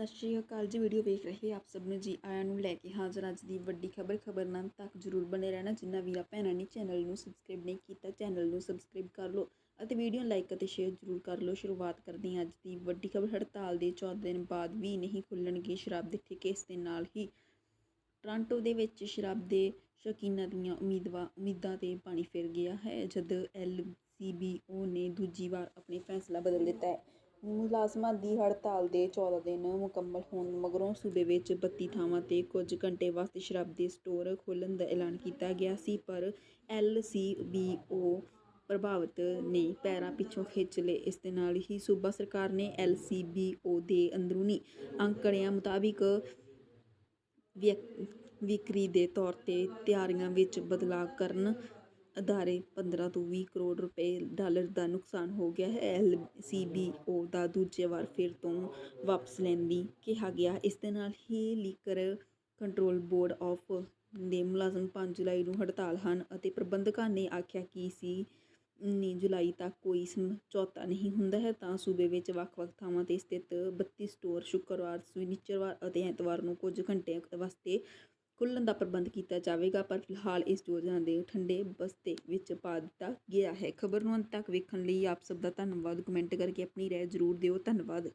ਸਤਿ ਸ਼੍ਰੀ ਅਕਾਲ ਜੀ, ਵੀਡੀਓ ਵੇਖ ਰਹੇ ਆਪ ਸਭ ਨੂੰ ਜੀ, ਆਇਆਂ ਨੂੰ ਲੈ ਕੇ ਹਾਜ਼ਰ ਅੱਜ ਦੀ ਵੱਡੀ ਖਬਰ ਖਬਰ ਤੱਕ ਜਰੂਰ ਬਣੇ ਰਹਿਣਾ, ਜਿੰਨਾ ਵੀਰਾਂ, ਭੈਣਾਂ ਨੇ ਚੈਨਲ ਨੂੰ ਸਬਸਕ੍ਰਾਈਬ ਨਹੀਂ ਕੀਤਾ, ਚੈਨਲ ਨੂੰ ਸਬਸਕ੍ਰਾਈਬ ਕਰ ਲਓ ਅਤੇ ਵੀਡੀਓ ਲਾਈਕ ਅਤੇ ਸ਼ੇਅਰ ਜਰੂਰ ਕਰ ਲਓ। ਸ਼ੁਰੂਆਤ ਕਰਦੇ ਹਾਂ ਅੱਜ ਦੀ ਵੱਡੀ ਖਬਰ, ਹੜਤਾਲ ਦੇ 14 ਦਿਨ ਬਾਅਦ ਵੀ ਨਹੀਂ ਖੁੱਲਣਗੇ ਸ਼ਰਾਬ ਦੇ ਠੇਕੇ, ਇਸ ਦੇ ਨਾਲ ਹੀ ਟੋਰਾਂਟੋ ਦੇ ਵਿੱਚ ਸ਼ਰਾਬ ਦੇ ਸ਼ੌਕੀਨਾਂ ਦੀਆਂ ਉਮੀਦਵਾਰ ਉਮੀਦਾਂ ਤੇ ਪਾਣੀ ਫਿਰ ਗਿਆ ਹੈ, ਜਦ ਐਲ ਨੇ ਦੂਜੀ ਵਾਰ ਆਪਣੇ ਫੈਸਲਾ ਬਦਲ ਦਿੱਤਾ ਹੈ। ਮੁਲਾਜ਼ਮਾਂ ਦੀ ਹੜਤਾਲ ਦੇ 14 ਦਿਨ ਮੁਕੰਮਲ ਹੋਣ ਮਗਰੋਂ ਸੂਬੇ ਵਿੱਚ 32 ਥਾਵਾਂ ਤੇ ਕੁਝ ਘੰਟੇ ਵਾਸਤੇ ਸ਼ਰਾਬ ਦੇ ਸਟੋਰ ਖੋਲ੍ਹਣ ਦਾ ਐਲਾਨ ਕੀਤਾ ਗਿਆ ਸੀ, ਪਰ ਐੱਲ ਸੀ ਬੀ ਓ ਪ੍ਰਭਾਵਿਤ ਨੇ ਪੈਰਾਂ ਪਿੱਛੋਂ ਖਿੱਚ ਲਏ। ਇਸ ਦੇ ਨਾਲ ਹੀ ਸੂਬਾ ਸਰਕਾਰ ਨੇ ਐੱਲ ਸੀ ਬੀ ਓ ਦੇ ਅੰਦਰੂਨੀ ਅੰਕੜਿਆਂ ਮੁਤਾਬਿਕ ਵਿਅਕ- ਵਿਕਰੀ ਦੇ ਤੌਰ ਤੇ ਤਿਆਰੀਆਂ ਵਿੱਚ ਬਦਲਾਅ ਕਰਨ ਅਦਾਰੇ 15 ਤੋਂ ਵੀਹ ਕਰੋੜ ਰੁਪਏ ਡਾਲਰ ਦਾ ਨੁਕਸਾਨ ਹੋ ਗਿਆ ਹੈ। ਐੱਲ ਸੀ ਬੀ ਓ ਦਾ ਦੂਜੇ ਵਾਰ ਫਿਰ ਤੋਂ ਵਾਪਸ ਲੈਣ ਲਈ ਕਿਹਾ ਗਿਆ। ਇਸ ਦੇ ਨਾਲ ਹੀ ਲੀਕਰ ਕੰਟਰੋਲ ਬੋਰਡ ਆਫ ਦੇ ਮੁਲਾਜ਼ਮ ਪੰਜ ਜੁਲਾਈ ਨੂੰ ਹੜਤਾਲ ਹਨ ਅਤੇ ਪ੍ਰਬੰਧਕਾਂ ਨੇ ਆਖਿਆ ਕਿ ਸੀ 19 ਜੁਲਾਈ ਤੱਕ ਕੋਈ ਸਮਝੌਤਾ ਨਹੀਂ ਹੁੰਦਾ ਹੈ। ਤਾਂ ਸੂਬੇ ਵਿੱਚ ਵੱਖ-ਵੱਖ ਥਾਵਾਂ ਤੇ ਸਥਿਤ 32 ਸਟੋਰ ਸ਼ੁੱਕਰਵਾਰ, ਸ਼ਨੀਚਰਵਾਰ ਅਤੇ ਐਤਵਾਰ ਨੂੰ ਕੁਝ ਘੰਟਿਆਂ ਵਾਸਤੇ ਖੁੱਲ੍ਹਣ ਦਾ ਪ੍ਰਬੰਧ ਕੀਤਾ ਜਾਵੇਗਾ, ਪਰ ਫਿਲਹਾਲ ਇਸ ਯੋਜਨਾ ਦੇ ਠੰਡੇ ਬਸਤੇ ਵਿੱਚ ਪਾ ਦਿੱਤਾ ਗਿਆ ਹੈ। ਖਬਰ ਨੂੰ ਅੰਤ ਤੱਕ ਵੇਖਣ ਲਈ ਆਪ ਸਭ ਦਾ ਧੰਨਵਾਦ। ਕਮੈਂਟ ਕਰਕੇ ਆਪਣੀ ਰਾਏ ਜ਼ਰੂਰ ਦਿਓ। ਧੰਨਵਾਦ।